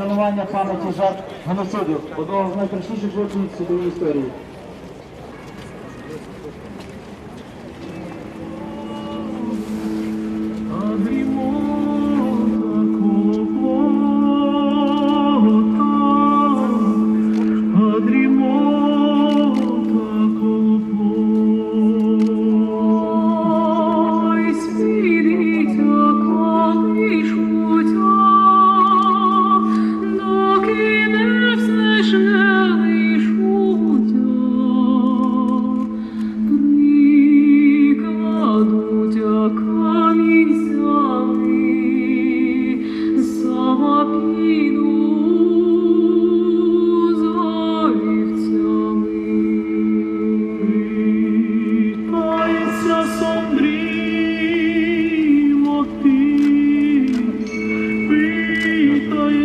вшанування пам'яті жертв геноциду, одного з найкращіших злочинів світової історії.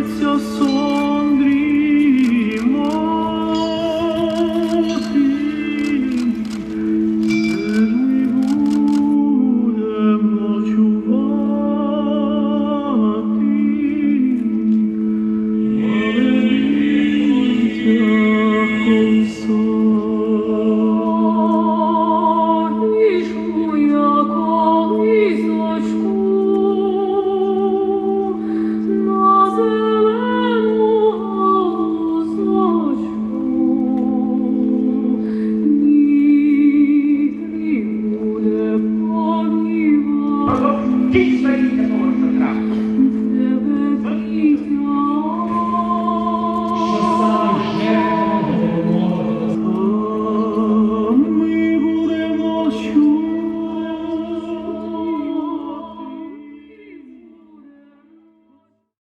сниться сон дрімоти. Де ж ми будем ночувати? Але сонця, you.